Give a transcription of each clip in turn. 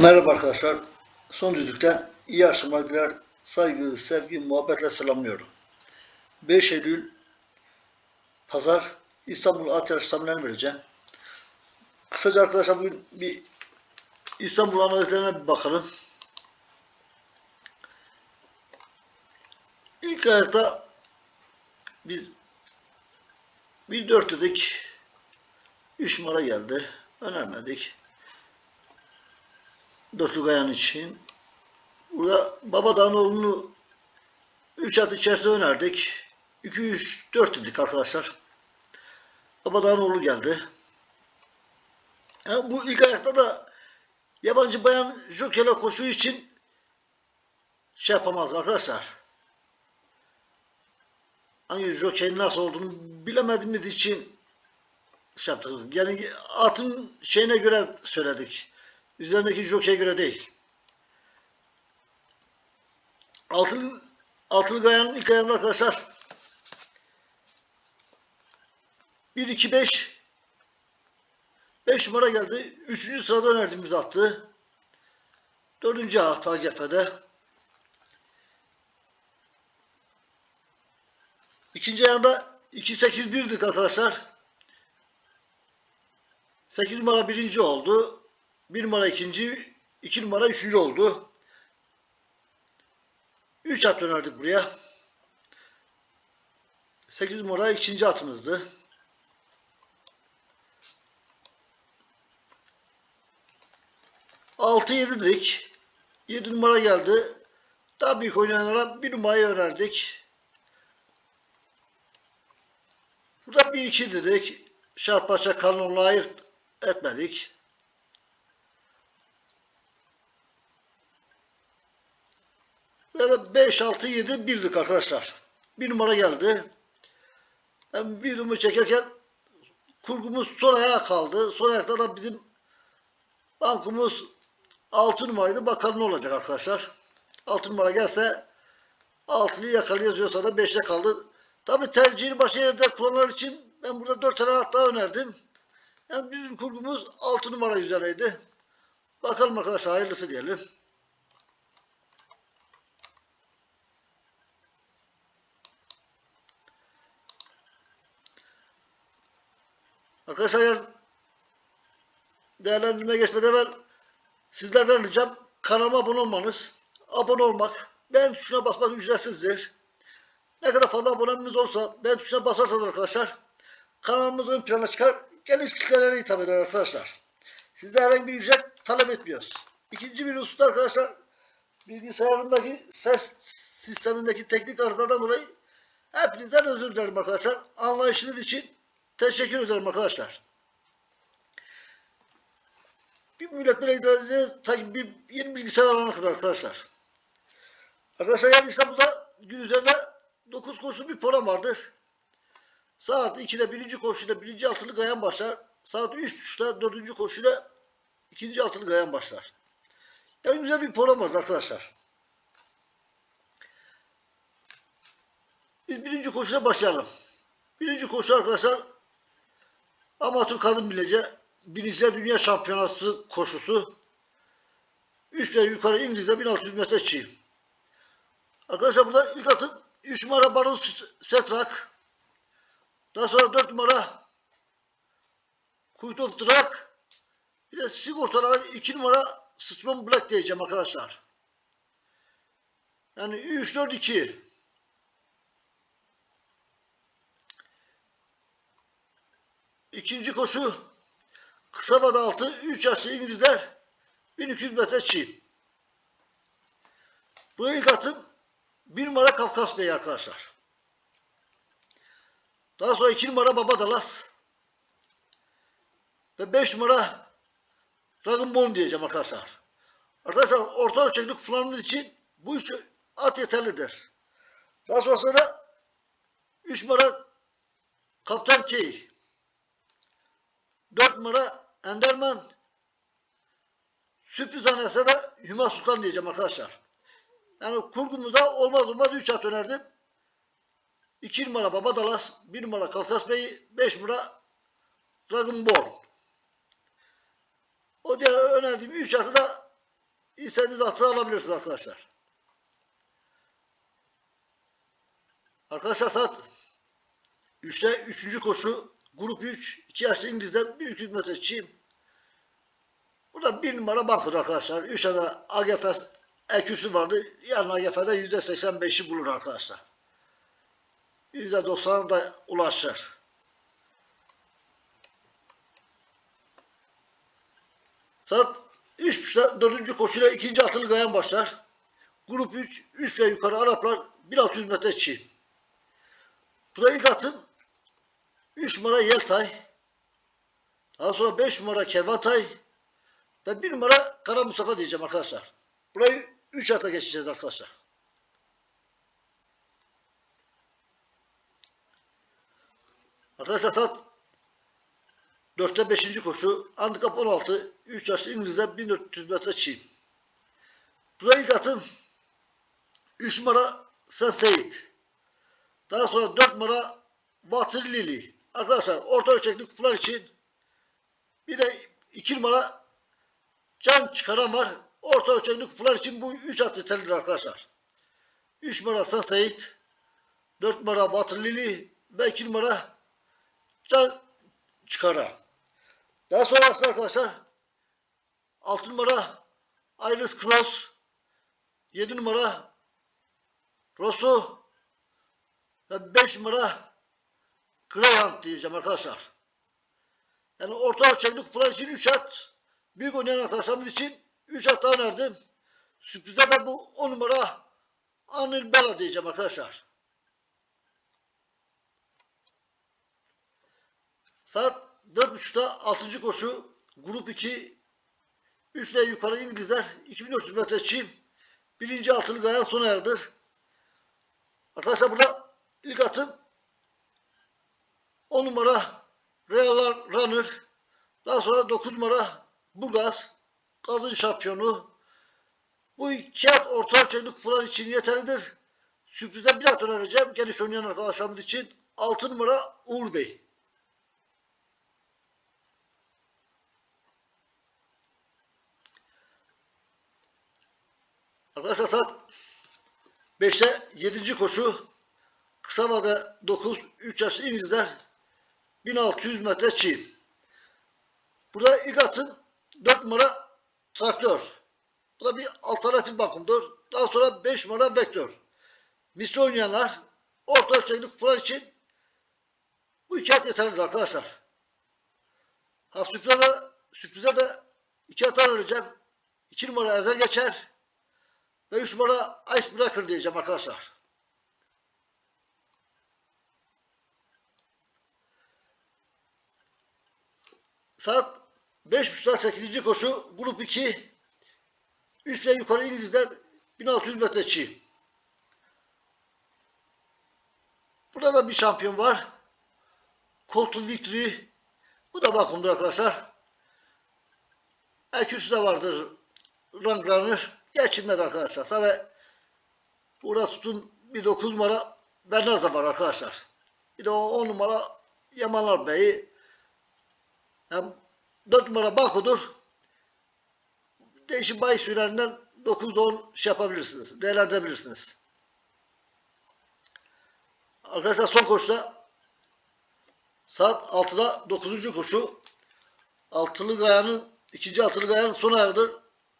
Merhaba arkadaşlar. Son düzlükten iyi akşamlar diler. Saygı, sevgi, muhabbetle selamlıyorum. 5 Eylül Pazar İstanbul At Yarışı tahminlerini vereceğim. Kısaca arkadaşlar bugün bir İstanbul analizlerine bir bakalım. İlk ayakta biz bir dört dedik. 3 numara geldi. Önermedik. Dörtlü Gayan için. Burada Baba Danoğlu'nu 3 at içerisinde önerdik. 2 3 4 dedik arkadaşlar. Baba Danoğlu geldi. Yani bu ilk ayakta da yabancı bayan jockey'le koştuğu için şey yapamaz arkadaşlar. Hangi jockey'in nasıl olduğunu bilemediğimiz için şey yaptık. Yani atın şeyine göre söyledik. Üzerindeki jockey'e göre değil. Altılı, altılı gayanın ilk ayağında arkadaşlar 1 2 5 5 numara geldi. 3. sırada önerdiğimiz attı. 4. hafta AGF'de. İkinci ayağında 2 8 1'dik arkadaşlar. 8 numara birinci oldu. 1 numara ikinci, 2 numara üçüncü oldu. 3 at önerdik buraya. 8 numara ikinci atımızdı. Altı yedi dedik. 7 numara geldi. Daha büyük oynayanlara bir numarayı önerdik. Burada bir iki dedik. Şarpaşa kanunla ayırt etmedik. Böyle 5, 6, 7 birdik arkadaşlar. Bir numara geldi. Ben bir numara çekerken kurgumuz son ayağa kaldı. Son ayakta da bizim bankumuz 6 numaraydı. Bakalım ne olacak arkadaşlar. 6 numara gelse 6'lıyı yakalayabiliyorsa da 5'te kaldı. Tabi tercihini başka yerde kullananlar için ben burada 4 tane at daha önerdim. Yani bizim kurgumuz 6 numara üzereydi. Bakalım arkadaşlar hayırlısı diyelim. Arkadaşlar eğer değerlendirmeye geçmeden evvel sizlerden ricam kanalıma abone olmanız, abone olmak, beğen tuşuna basmak ücretsizdir. Ne kadar fazla abonemiz olsa beğen tuşuna basarsanız arkadaşlar kanalımız ön plana çıkar, geniş kitlelere hitap eder arkadaşlar. Sizde herhangi bir ücret talep etmiyoruz. İkinci bir hususta arkadaşlar bilgisayarımdaki ses sistemindeki teknik arızadan dolayı hepinizden özür dilerim arkadaşlar. Anlayışınız için Teşekkür ederim arkadaşlar. Bir millet böyle idare bir yeni bilgisayar alana kadar arkadaşlar. Arkadaşlar yani İstanbul'da gün üzerinde 9 koşulu bir program vardır. Saat 2'de birinci koşuyla birinci altılı gayan başlar. Saat 3.30'da dördüncü koşuyla ikinci altılı gayan başlar. Yani güzel bir program var arkadaşlar. Biz birinci koşuyla başlayalım. Birinci koşu arkadaşlar Amatör kadın bilece Birinci Dünya Şampiyonası koşusu 3 ve yukarı İngiliz'de 1600 metre çiğ. Arkadaşlar burada ilk atın 3 numara Baron Setrak. Daha sonra 4 numara Kuyut of Drak. Bir de sigortalara 2 numara Strong Black diyeceğim arkadaşlar. Yani 3 4 2 İkinci koşu kısa vada altı 3 yaşlı İngilizler 1200 metre çiğ. Bu ilk atım bir numara Kafkas Bey arkadaşlar. Daha sonra iki numara Baba Dalas ve beş numara Dragon Ball diyeceğim arkadaşlar. Arkadaşlar orta ölçekli kullanımımız için bu üç at yeterlidir. Daha sonrasında da 3 numara Kaptan Key 4 numara Enderman. Sürpriz anayasa da Hüma Sultan diyeceğim arkadaşlar. Yani kurgumuzda olmaz olmaz 3 at önerdim. 2 numara Baba Dalas, 1 numara Kafkas Bey, 5 numara Dragon Ball. O diğer önerdiğim 3 atı da istediğiniz atı alabilirsiniz arkadaşlar. Arkadaşlar saat 3'te 3. koşu grup 3 2 yaşlı İngilizler 1200 metre çim. Burada bir numara bankodur arkadaşlar. 3 tane AGF eküsü vardı. Yarın AGF'de %85'i bulur arkadaşlar. %90'a da ulaşır. Saat 3.30'da 4. koşuyla ikinci atılı gayan başlar. Grup 3, 3 ve yukarı Araplar 1600 metre çiğ. Burada ilk atım 3 numara Yeltay. Daha sonra 5 numara Kervatay. Ve 1 numara Kara Mustafa diyeceğim arkadaşlar. Burayı 3 ata geçeceğiz arkadaşlar. Arkadaşlar saat 4'te 5. koşu. Handikap 16. 3 yaşlı İngilizler 1400 metre çiğ. Buraya ilk atım 3 numara Sen Seyit. Daha sonra 4 numara Water Lily. Arkadaşlar orta ölçekli kupalar için bir de 2 numara can çıkaran var. Orta ölçekli kupalar için bu 3 at yeterlidir arkadaşlar. 3 numara Sen Seyit. 4 numara Water Lily ve 2 numara can çıkaran. Daha sonra arkadaşlar 6 numara Iris Cross 7 numara Rosso ve 5 numara Greyhound diyeceğim arkadaşlar. Yani orta ölçekli kupalar için 3 at. Büyük oynayan arkadaşlarımız için 3 at daha önerdim. Sürprize de bu 10 numara Anil Bella diyeceğim arkadaşlar. Saat 4.30'da 6. koşu grup 2 3 ve yukarı İngilizler 2400 metre çim birinci altılı gayan sona erdir. Arkadaşlar burada ilk atım 10 numara Real Runner daha sonra 9 numara Burgaz gazın şampiyonu bu iki at orta ölçekli kupalar için yeterlidir. Sürprize bir at önereceğim. Geniş oynayan arkadaşlarımız için 6 numara Uğur Bey. Arkadaşlar saat 5'te 7. koşu kısa vade 9 3 yaşlı İngilizler 1600 metre çiğ. Burada ilk atım 4 numara traktör. Bu da bir alternatif bakımdır. Daha sonra 5 numara vektör. Misli oynayanlar orta ölçekli kupalar için bu iki at yeterlidir arkadaşlar. Ha sürprize de, sürprize de iki atar vereceğim. 2 numara ezer geçer. Ve 3 numara Icebreaker diyeceğim arkadaşlar. Saat 5.30'da 8. koşu grup 2 3 ve yukarı İngilizler 1600 metre çiğ. Burada da bir şampiyon var. Colton Victory. Bu da bakımdır arkadaşlar. Eküsü de vardır. Rank Runner geçilmez arkadaşlar. Sadece burada tutun bir 9 numara Bernaza var arkadaşlar. Bir de o 10 numara Yamanlar Bey'i hem 4 numara Baku'dur. Değişik bahis sürelerinden 9-10 şey yapabilirsiniz. Değerlendirebilirsiniz. Arkadaşlar son koşuda saat 6'da 9. koşu altılı gayanın ikinci altılı gayanın son ayağıdır.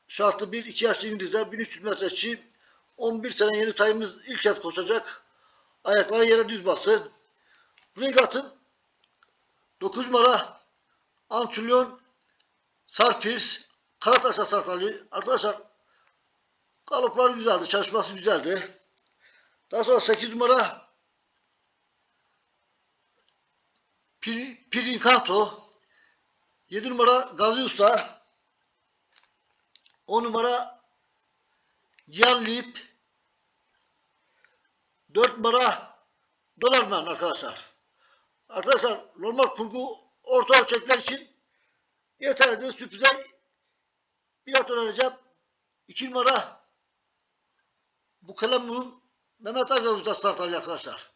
Şartı 1 2 yaşlı İngilizler 1300 metre çiğ 11 tane yeni tayımız ilk kez koşacak. Ayakları yere düz bası. Regat'ın 9 numara Antülyon Sarpirs Karataş'a Sartali. Arkadaşlar kalıplar güzeldi. Çalışması güzeldi. Daha sonra 8 numara Pir, Pirinkanto 7 numara Gazi Usta 10 numara Gian Lip 4 numara Dolarman arkadaşlar. Arkadaşlar normal kurgu orta ölçekler için yeterlidir. Sürprize bir at önereceğim. 2 numara bu kalemun Mehmet start alıyor arkadaşlar.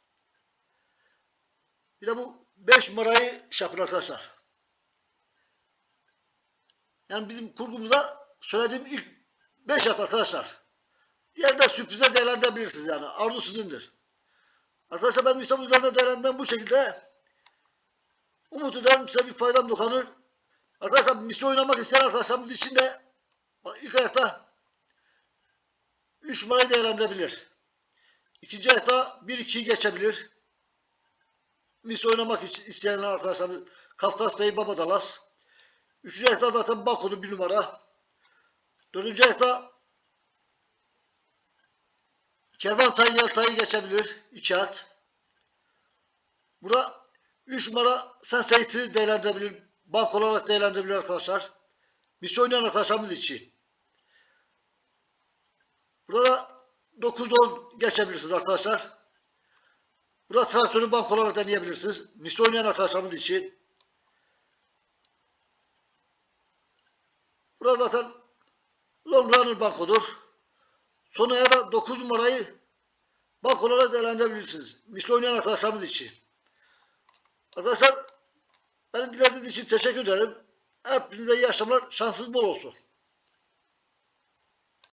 Bir de bu 5 numarayı şey arkadaşlar. Yani bizim kurgumuzda söylediğim ilk 5 at arkadaşlar. Yerde sürprize değerlendirebilirsiniz yani. Arzu sizindir. Arkadaşlar benim İstanbul üzerinde değerlendirmem bu şekilde. Umut ederim size bir faydam dokunur. Arkadaşlar misyon oynamak isteyen arkadaşlarımız için de ilk ayakta 3 numarayı değerlendirebilir. İkinci ayakta 1-2'yi geçebilir. Misyon oynamak is- isteyen arkadaşlarımız Kafkas Bey Baba. Üçüncü ayakta zaten Bako'nun bir numara. Dördüncü ayakta Kervan Tayı Yeltay'ı geçebilir. iki at. Burada 3 numara Sense8'i değerlendirebilir. Bank olarak değerlendirebilir arkadaşlar. Misyon oynayan arkadaşlarımız için. Burada da 9-10 geçebilirsiniz arkadaşlar. Burada traktörü bank olarak deneyebilirsiniz. Misyon oynayan arkadaşlarımız için. Burada zaten long runner bankodur. Sonraya da 9 numarayı bank olarak değerlendirebilirsiniz. Misli oynayan arkadaşlarımız için. Arkadaşlar benim dilediğiniz için teşekkür ederim. Hepinize iyi akşamlar. Şansınız bol olsun.